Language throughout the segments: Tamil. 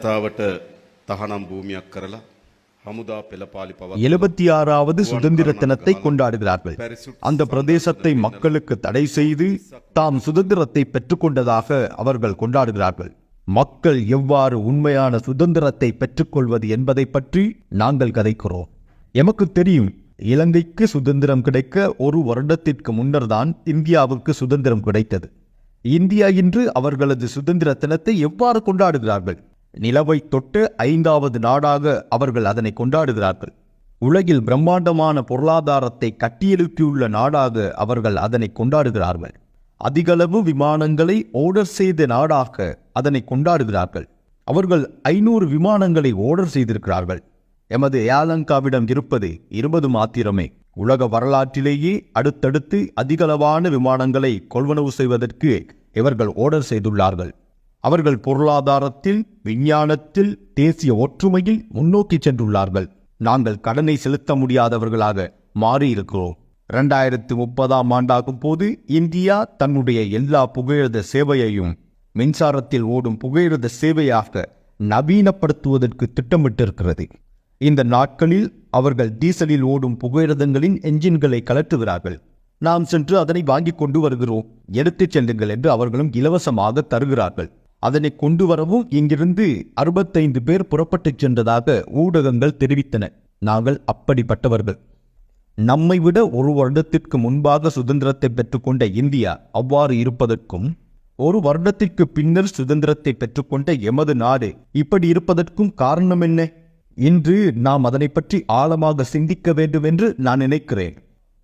තාවට තහනම් භූමියක් කරලා හමුදා පෙළපාලි පවත් எழுபத்தி ஆறாவது சுதந்திர தினத்தை கொண்டாடுகிறார்கள் அந்த பிரதேசத்தை மக்களுக்கு தடை செய்து தாம் சுதந்திரத்தை பெற்றுக்கொண்டதாக அவர்கள் கொண்டாடுகிறார்கள் மக்கள் எவ்வாறு உண்மையான சுதந்திரத்தை பெற்றுக்கொள்வது என்பதை பற்றி நாங்கள் கதைக்கிறோம் எமக்கு தெரியும் இலங்கைக்கு சுதந்திரம் கிடைக்க ஒரு வருடத்திற்கு முன்னர் தான் இந்தியாவுக்கு சுதந்திரம் கிடைத்தது இந்தியா இன்று அவர்களது சுதந்திர தினத்தை எவ்வாறு கொண்டாடுகிறார்கள் நிலவை தொட்டு ஐந்தாவது நாடாக அவர்கள் அதனை கொண்டாடுகிறார்கள். உலகில் பிரம்மாண்டமான பொருளாதாரத்தை கட்டியெழுப்பியுள்ள நாடாக அவர்கள் அதனை கொண்டாடுகிறார்கள். அதிகளவு விமானங்களை ஓர்டர் செய்த நாடாக அதனை கொண்டாடுகிறார்கள். அவர்கள் ஐநூறு விமானங்களை ஓர்டர் செய்திருக்கிறார்கள். எமது ஏலங்காவிடம் இருப்பது இருபது மாத்திரமே. உலக வரலாற்றிலேயே அடுத்தடுத்து அதிகளவான விமானங்களை கொள்வனவு செய்வதற்கு இவர்கள் ஓர்டர் செய்துள்ளார்கள். அவர்கள் பொருளாதாரத்தில் விஞ்ஞானத்தில் தேசிய ஒற்றுமையில் முன்னோக்கி சென்றுள்ளார்கள். நாங்கள் கடனை செலுத்த முடியாதவர்களாக மாறியிருக்கிறோம். இரண்டாயிரத்து முப்பதாம் ஆண்டாகும் போது இந்தியா தன்னுடைய எல்லா புகையிரத சேவையையும் மின்சாரத்தில் ஓடும் புகையிரத சேவையாக நவீனப்படுத்துவதற்கு திட்டமிட்டிருக்கிறது. இந்த நாட்களில் அவர்கள் டீசலில் ஓடும் புகையிரதங்களின் என்ஜின்களை கலற்றுகிறார்கள். நாம் சென்று அதனை வாங்கிக் கொண்டு வருகிறோம். எடுத்துச் செல்லுங்கள் என்று அவர்களும் இலவசமாக தருகிறார்கள். அதனை கொண்டு வரவும் இங்கிருந்து அறுபத்தைந்து பேர் புறப்பட்டுச் சென்றதாக ஊடகங்கள் தெரிவித்தன. நாங்கள் அப்படிப்பட்டவர்கள். நம்மை விட ஒரு வருடத்திற்கு முன்பாக சுதந்திரத்தை பெற்றுக்கொண்ட இந்தியா அவ்வாறு இருப்பதற்கும் ஒரு வருடத்திற்கு பின்னர் சுதந்திரத்தை பெற்றுக்கொண்ட எமது நாடு இப்படி இருப்பதற்கும் காரணம் என்ன? இன்று நாம் அதனை பற்றி ஆழமாக சிந்திக்க வேண்டும் என்று நான் நினைக்கிறேன்.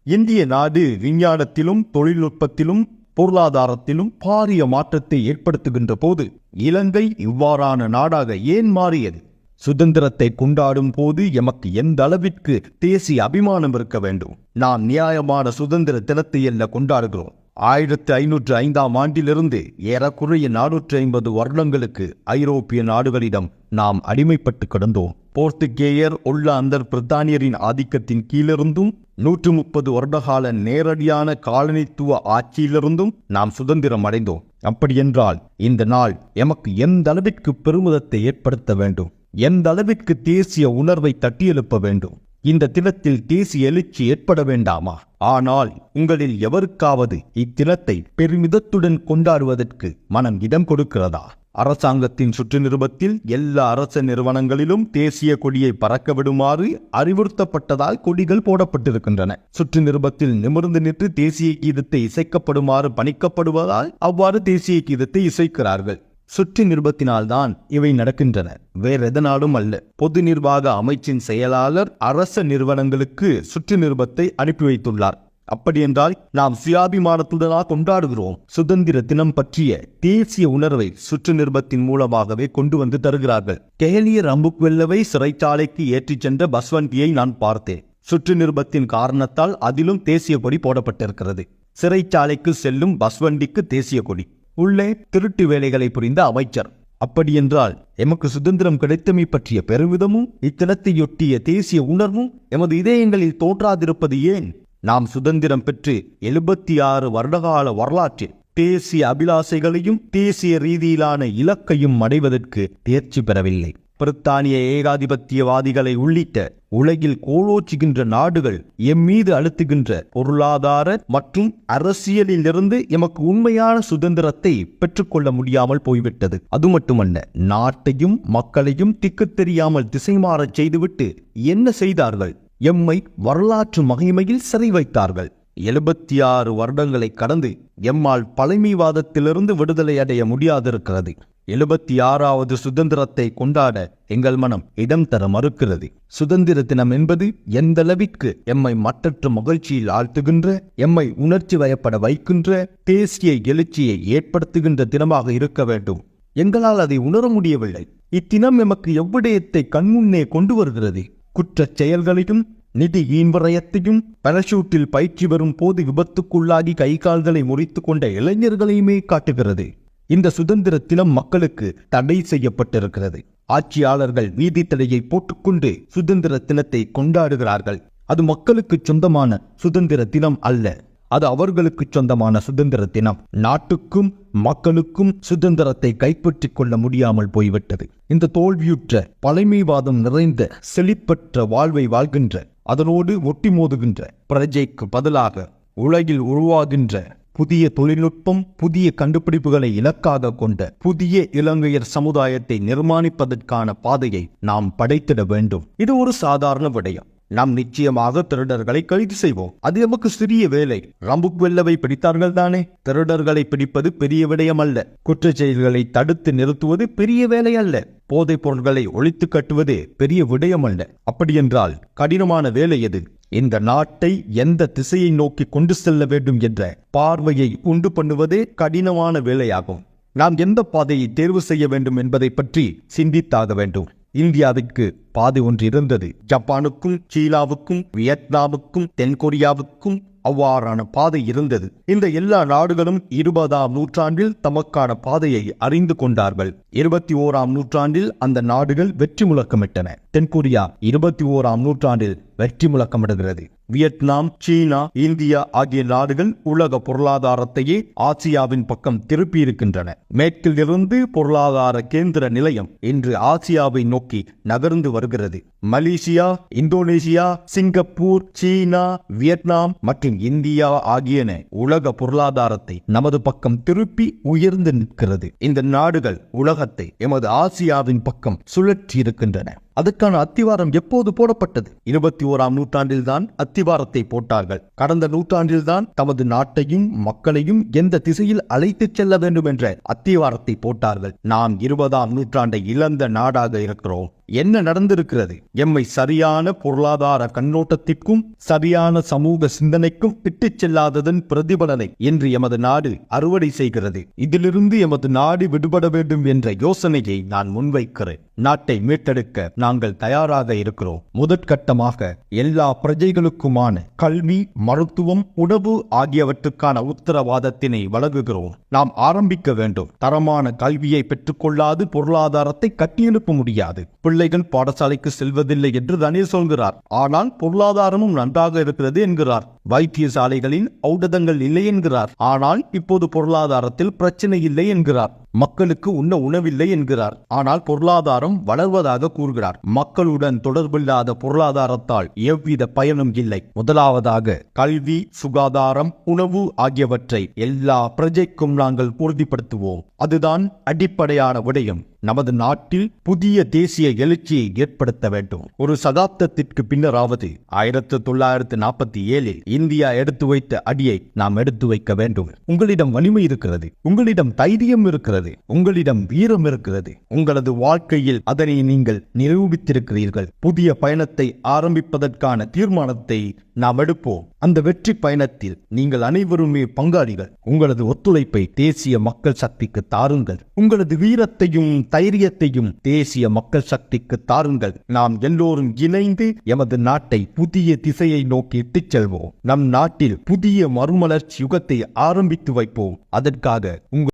இந்திய நாடு விஞ்ஞானத்திலும் தொழில்நுட்பத்திலும் பொருளாதாரத்திலும் பாரிய மாற்றத்தை ஏற்படுத்துகின்ற போது இலங்கை இவ்வாறான நாடாக ஏன் மாறியது? சுதந்திரத்தை கொண்டாடும் போது எமக்கு எந்த அளவிற்கு தேசிய அபிமானம் இருக்க வேண்டும்? நாம் நியாயமான சுதந்திர தினத்தை எல்லாம் கொண்டாடுகிறோம்? ஆயிரத்தி ஐநூற்று ஐந்தாம் ஆண்டிலிருந்து ஏறக்குறைய நானூற்றி ஐம்பது வருடங்களுக்கு ஐரோப்பிய நாடுகளிடம் நாம் அடிமைப்பட்டு கிடந்தோம். போர்த்துகேயர் ஒல்லாந்தர் பிரித்தானியரின் ஆதிக்கத்தின் கீழிருந்தும் நூற்று முப்பது வருடகால நேரடியான காலனித்துவ ஆட்சியிலிருந்தும் நாம் சுதந்திரம் அடைந்தோம். அப்படியென்றால் இந்த நாள் எமக்கு எந்த அளவிற்கு பெருமிதத்தை ஏற்படுத்த வேண்டும்? எந்த அளவிற்கு தேசிய உணர்வை தட்டியெழுப்ப வேண்டும்? இந்த தினத்தில் தேசிய எழுச்சி ஏற்பட வேண்டாமா? ஆனால் உங்களில் எவருக்காவது இத்தினத்தை பெருமிதத்துடன் கொண்டாடுவதற்கு மனம் இடம் கொடுக்கிறதா? அரசாங்கத்தின் சுற்று நிருபத்தில் எல்லா அரச நிறுவனங்களிலும் தேசிய கொடியை பறக்க விடுமாறு அறிவுறுத்தப்பட்டதால் கொடிகள் போடப்பட்டிருக்கின்றன. சுற்று நிருபத்தில் நிமிர்ந்து நின்று தேசிய கீதத்தை இசைக்கப்படுமாறு பணிக்கப்படுவதால் அவ்வாறு தேசிய கீதத்தை இசைக்கிறார்கள். சுற்றி நிருபத்தினால்தான் இவை நடக்கின்றன. வேறெதனாலும் அல்ல. பொது நிர்வாக அமைச்சின் செயலாளர் அரச நிறுவனங்களுக்கு சுற்று நிருபத்தை அனுப்பி வைத்துள்ளார். அப்படியென்றால் நாம் சுயாபிமானத்துடனா கொண்டாடுகிறோம். சுதந்திர தினம் பற்றிய தேசிய உணர்வை சுற்று நிருபத்தின் மூலமாகவே கொண்டு வந்து தருகிறார்கள். கேலியர் அம்புக்வெல்லவை சிறைச்சாலைக்கு ஏற்றிச் சென்ற பஸ்வந்தியை நான் பார்த்தேன். சுற்று நிருபத்தின் காரணத்தால் அதிலும் தேசிய கொடி போடப்பட்டிருக்கிறது. சிறைச்சாலைக்கு செல்லும் பஸ்வண்டிக்கு தேசிய கொடி. உள்ளே திருட்டு வேலைகளை புரிந்த அமைச்சர். அப்படியென்றால் எமக்கு சுதந்திரம் கிடைத்தமை பற்றிய பெருமிதமும் இத்தினத்தையொட்டிய தேசிய உணர்வும் எமது இதயங்களில் தோற்றாதிருப்பது ஏன்? நாம் சுதந்திரம் பெற்று எழுபத்தி ஆறு வருடகால வரலாற்றில் தேசிய அபிலாசைகளையும் தேசிய ரீதியிலான இலக்கையும் அடைவதற்கு தேர்ச்சி பெறவில்லை. பிரித்தானிய ஏகாதிபத்தியவாதிகளை உள்ளிட்ட உலகில் கோலோச்சுகின்ற நாடுகள் எம் மீது அழுத்துகின்ற பொருளாதார மற்றும் அரசியலிலிருந்து எமக்கு உண்மையான சுதந்திரத்தை பெற்றுக்கொள்ள முடியாமல் போய்விட்டது. அது மட்டுமல்ல நாட்டையும் மக்களையும் திக்கு தெரியாமல் திசை மாறச் செய்துவிட்டு என்ன செய்தார்கள்? எம்மை வரலாற்று மகிமையில் சிறை வைத்தார்கள். எழுபத்தி ஆறு வருடங்களை கடந்து எம்மால் பழமைவாதத்திலிருந்து விடுதலை அடைய முடியாதிருக்கிறது. எழுபத்தி ஆறாவது சுதந்திரத்தை கொண்டாட எங்கள் மனம் இடம் தர மறுக்கிறது. சுதந்திர தினம் என்பது எந்தளவிற்கு எம்மை மற்றற்ற மகிழ்ச்சியில் ஆழ்த்துகின்ற எம்மை உணர்ச்சி வயப்பட வைக்கின்ற தேசிய எழுச்சியை ஏற்படுத்துகின்ற தினமாக இருக்க வேண்டும். எங்களால் அதை உணர முடியவில்லை. இத்தினம் எமக்கு எவ்விடயத்தை கண்முன்னே கொண்டு வருகிறது? குற்றச் செயல்களையும் நிதி ஈன்வரையத்தையும் பரஷூட்டில் பயிற்சி வரும் போது விபத்துக்குள்ளாகி கை கால்களை முறித்து கொண்ட இளைஞர்களையுமே காட்டுகிறது. இந்த சுதந்திர தினம் மக்களுக்கு தடை செய்யப்பட்டிருக்கிறது. ஆட்சியாளர்கள் வீதி தடையை போட்டுக்கொண்டு சுதந்திர தினத்தை கொண்டாடுகிறார்கள். அது மக்களுக்கு சொந்தமான சுதந்திர தினம் அல்ல. அது அவர்களுக்கு சொந்தமான சுதந்திர தினம். நாட்டுக்கும் மக்களுக்கும் சுதந்திரத்தை கைப்பற்றிக் கொள்ள முடியாமல் போய்விட்டது. இந்த தோல்வியுற்ற பழமைவாதம் நிறைந்த செழிப்பற்ற வாழ்வை வாழ்கின்ற அதனோடு ஒட்டி மோதுகின்ற பிரஜைக்கு பதிலாக உலகில் உருவாகின்ற புதிய தொழில்நுட்பம் புதிய கண்டுபிடிப்புகளை இலக்காக கொண்ட புதிய இலங்கையர் சமுதாயத்தை நிர்மாணிப்பதற்கான பாதையை நாம் படைத்திட வேண்டும். இது ஒரு சாதாரண விடயம். நாம் நிச்சயமாக திருடர்களை கைது செய்வோம். அது நமக்கு சிறிய வேலை. ரம்புக் வெல்லவை பிடித்தார்கள் தானே? திருடர்களை பிடிப்பது பெரிய விடயம் அல்ல குற்றச் செயல்களை தடுத்து நிறுத்துவது பெரிய வேலை அல்ல போதைப் பொருட்களை ஒழித்து கட்டுவது பெரிய விடயம் அல்ல அப்படியென்றால் கடினமான வேலை எது? இந்த நாட்டை எந்த திசையை நோக்கி கொண்டு செல்ல வேண்டும் என்ற பார்வையை உண்டு பண்ணுவதே கடினமான வேலையாகும். நாம் எந்த பாதையை தேர்வு செய்ய வேண்டும் என்பதை பற்றி சிந்தித்தாக வேண்டும். இந்தியாவிற்கு பாதை ஒன்று இருந்தது. ஜப்பானுக்கும் சீனாவுக்கும் வியட்நாமுக்கும் தென்கொரியாவுக்கும் அவ்வாறான பாதை இருந்தது. இந்த எல்லா நாடுகளும் இருபதாம் நூற்றாண்டில் தமக்கான பாதையை அறிந்து கொண்டார்கள். இருபத்தி ஓராம் நூற்றாண்டில் அந்த நாடுகள் வெற்றி முழக்கமிட்டன தென்கொரியா இருபத்தி ஓராம் நூற்றாண்டில் வெற்றி முழக்கமிடுகிறது வியட்நாம் சீனா இந்தியா ஆகிய நாடுகள் உலக பொருளாதாரத்தையே ஆசியாவின் பக்கம் திருப்பியிருக்கின்றன. மேற்கிலிருந்து பொருளாதார கேந்திர நிலையம் இன்று ஆசியாவை நோக்கி நகர்ந்து வருகிறது. Malaysia Indonesia Singapore China Vietnam மற்றும் இந்தியா ஆகியன உலக பொருளாதாரத்தை நமது பக்கம் திருப்பி உயர்ந்து நிற்கிறது. இந்த நாடுகள் உலகத்தை எமது ஆசியாவின் பக்கம் சுழற்றி இருக்கின்றன அதற்கான அத்திவாரம் எப்போது போடப்பட்டது? இருபத்தி ஓராம் நூற்றாண்டில்தான் அத்திவாரத்தை போட்டார்கள். கடந்த நூற்றாண்டில்தான் தமது நாட்டையும் மக்களையும் எந்த திசையில் அழைத்துச் செல்ல வேண்டும் என்ற அத்திவாரத்தை போட்டார்கள். நாம் இருபதாம் நூற்றாண்டை இழந்த நாடாக இருக்கிறோம். என்ன நடந்திருக்கிறது? எம்மை சரியான பொருளாதார கண்ணோட்டத்திற்கும் சரியான சமூக சிந்தனைக்கும் இட்டுச் செல்லாததன் பிரதிபலனை இன்று எமது நாடு அறுவடை செய்கிறது. இதிலிருந்து எமது நாடு விடுபட வேண்டும் என்ற யோசனையை நான் முன்வைக்கிறேன். நாட்டை மீட்டெடுக்க நாங்கள் தயாராக இருக்கிறோம். முதற்கட்டமாக எல்லா பிரஜைகளுக்குமான கல்வி மருத்துவம் உணவு ஆகியவற்றுக்கான உத்தரவாதத்தினை வழங்குகிறோம். நாம் ஆரம்பிக்க வேண்டும். தரமான கல்வியை பெற்றுக்கொள்ளாது பொருளாதாரத்தை கட்டியெழுப்ப முடியாது. பிள்ளைகள் பாடசாலைக்கு செல்வதில்லை என்று தானே சொல்கிறார். ஆனால் பொருளாதாரமும் நன்றாக இருக்கிறது என்கிறார். வைத்தியசாலைகளின் ஔடதங்கள் இல்லை என்கிறார். ஆனால் இப்போது பொருளாதாரத்தில் பிரச்சனை இல்லை என்கிறார். மக்களுக்கு உண்ண உணவில்லை என்கிறார். ஆனால் பொருளாதாரம் வளர்வதாக கூறுகிறார். மக்களுடன் தொடர்பில்லாத பொருளாதாரத்தால் எவ்வித பயனும் இல்லை. முதலாவதாக கல்வி சுகாதாரம் உணவு ஆகியவற்றை எல்லா பிரஜைக்கும் நாங்கள் உறுதிப்படுத்துவோம். அதுதான் அடிப்படையான விடயம். நமது நாட்டில் புதிய தேசிய எழுச்சியை ஏற்படுத்த வேண்டும். ஒரு சதாப்தத்திற்கு பின்னராவது ஆயிரத்து தொள்ளாயிரத்து நாற்பத்தி ஏழில் இந்தியா எடுத்து வைத்த அடியை நாம் எடுத்து வைக்க வேண்டும். உங்களிடம் வலிமை இருக்கிறது. உங்களிடம் தைரியம் இருக்கிறது. இருக்கிறது. உங்களிடம் வீரம் இருக்கிறது. உங்களது வாழ்க்கையில் அதனை நீங்கள் நிரூபித்திருக்கிறீர்கள். புதிய பயணத்தை ஆரம்பிப்பதற்கான தீர்மானத்தை நாம் எடுப்போம். அந்த வெற்றி பயணத்தில் நீங்கள் அனைவருமே பங்காளிகள். உங்களது ஒத்துழைப்பை தேசிய மக்கள் சக்திக்கு தாருங்கள். உங்களது வீரத்தையும் தைரியத்தையும் தேசிய மக்கள் சக்திக்கு தாருங்கள். நாம் எல்லோரும் இணைந்து எமது நாட்டை புதிய திசையை நோக்கி இட்டுச் செல்வோம். நம் நாட்டில் புதிய மறுமலர்ச்சி யுகத்தை ஆரம்பித்து வைப்போம். அதற்காக உங்கள்